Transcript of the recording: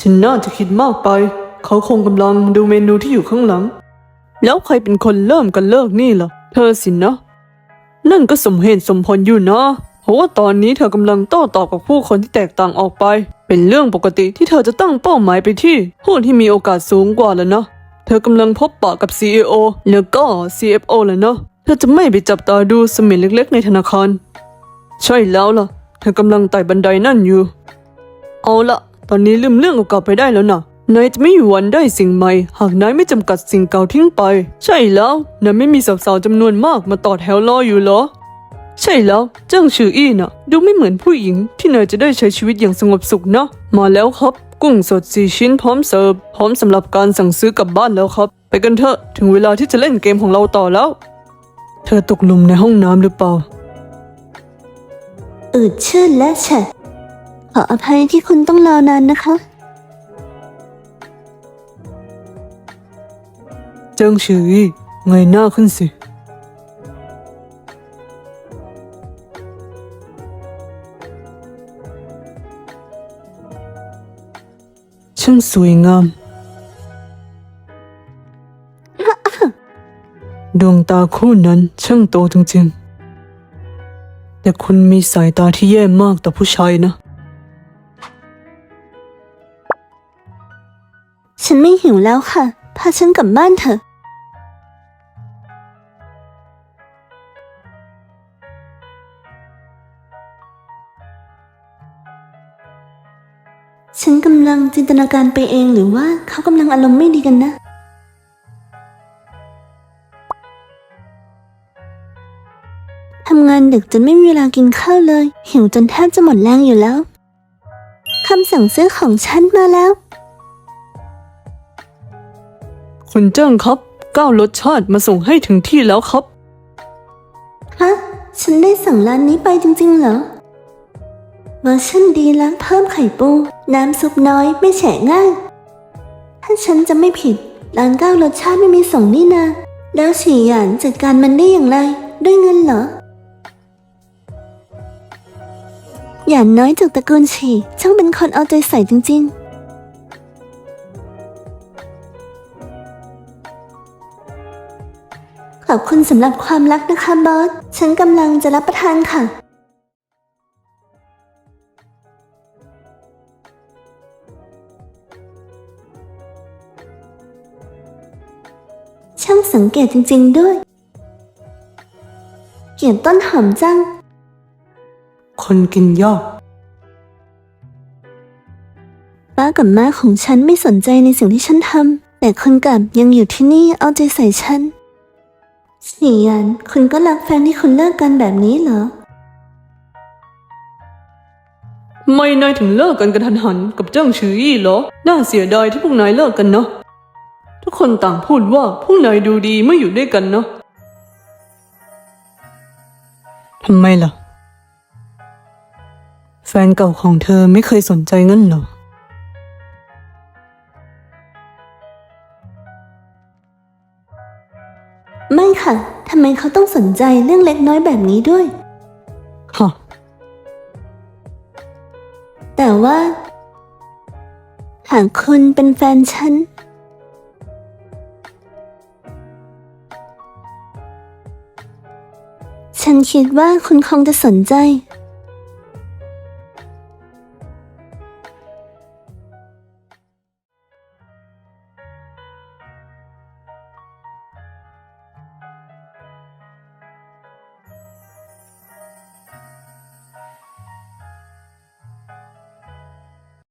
ฉันน่าจะคิดมากไป เขาคงกำลังดูเมนูที่อยู่ข้างหลัง แล้วใครเป็นคนเริ่มกันเลิกนี่ล่ะ เธอสินะ นั่นก็สมเหตุสมผลอยู่นะ เพราะว่าตอนนี้เธอกำลังโต้ตอบกับผู้คนที่แตกต่างออกไป เป็นเรื่องปกติที่เธอจะตั้งเป้าหมายไปที่ผู้ที่มีโอกาสสูงกว่าแล้วนะ เธอกำลังพบปะกับ CEO แล้วก็ CFO แล้วเนาะ เธอจะไม่ไปจับตาดูสมียนเล็กๆ ในธนาคาร ใช่แล้วล่ะ เธอกำลังไต่บันไดนั่นอยู่ เอาละ ตอนนี้ลืมเรื่องเก่าๆไปได้แล้วนะนายจะไม่มีวันได้สิ่งใหม่ หากนายไม่จำกัดสิ่งเก่าทิ้งไป ใช่แล้วนายไม่มีสาวๆจำนวนมากมาต่อแถวรออยู่เหรอ ใช่แล้วเจ้างชื่ออี้น่ะ ดูไม่เหมือนผู้หญิง ที่นายจะได้ใช้ชีวิตอย่างสงบสุขนะ มาแล้วครับ กุ้งสดสี่ชิ้นพร้อมเสิร์ฟพร้อมสำหรับการสั่งซื้อกลับบ้านแล้วครับ ไปกันเถอะถึงเวลาที่จะเล่นเกมของเราต่อแล้ว เธอตกหลุมในห้องน้ำหรือเปล่าอืดชื่นและแฉะ ออภัยที่คุณต้องรอนานนะคะ เจิ้งชื่ออี้เงยหน้าขึ้นสิ ช่างสวยงาม ดวงตาคู่นั้นช่างโตจริงๆ แต่คุณมีสายตาที่แย่มากต่อผู้ชายนะ ฉันไม่หิวแล้วค่ะ พาฉันกลับบ้านเถอะ ฉันกำลังจินตนาการไปเองหรือว่าเขากำลังอารมณ์ไม่ดีกันนะทำงานดึกจนไม่มีเวลากินข้าวเลย หิวจนแทบจะหมดแรงอยู่แล้ว คำสั่งซื้อของฉันมาแล้ว คุณเจิ้งครับ ก้าวรสชาติมาส่งให้ถึงที่แล้วครับ ฮะ ฉันได้สั่งร้านนี้ไปจริงๆเหรอ เวอร์ชันดีล้างเพิ่มไข่ปู น้ำซุปน้อยไม่แฉะง่าย ถ้าฉันจะไม่ผิด ร้านก้าวรสชาติไม่มีส่งนี่นา แล้วฉีหยานจัดการมันได้อย่างไร ด้วยเงินเหรอ หยานน้อยจากตระกูลฉีช่างเป็นคนเอาใจใส่จริงๆ ขอบคุณสำหรับความรักนะคะบอส ฉันกำลังจะรับประทานค่ะ ช่างสังเกตจริงๆด้วย เกลียดต้นหอมจัง คนกินยากป้ากับม้าของฉันไม่สนใจในสิ่งที่ฉันทำแต่คนกลับยังอยู่ที่นี่เอาใจใส่ฉันเสียนคุณก็รักแฟนที่คุณเลิกกันแบบนี้เหรอ ไม่นายถึงเลิกกันกระทันหันกับเจ้างชื่ออี้เหรอ น่าเสียดายที่พวกนายเลิกกันเนาะ ทุกคนต่างพูดว่าพวกนายดูดีเมื่ออยู่ด้วยกันเนาะทำไมล่ะ แฟนเก่าของเธอไม่เคยสนใจงั้นเหรอ ไม่ค่ะ ทำไมเขาต้องสนใจเรื่องเล็กน้อยแบบนี้ด้วย ฮะ แต่ว่า หากคุณเป็นแฟนฉัน ฉันคิดว่าคุณคงจะสนใจ